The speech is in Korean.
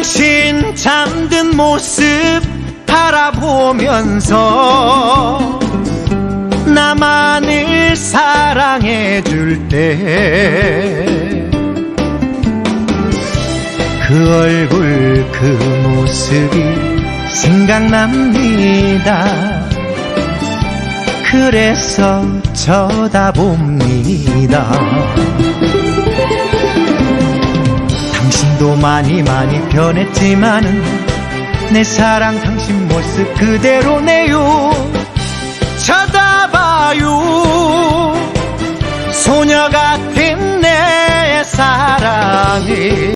내 당신 잠든 모습 바라보면서 나만을 사랑해 줄 때 그 얼굴 그 모습이 생각납니다. 그래서 쳐다봅니다 당신도 많이 많이 변했지만은 내 사랑 당신 모습 그대로네요. 쳐다봐요. 소녀 같은 내 사랑이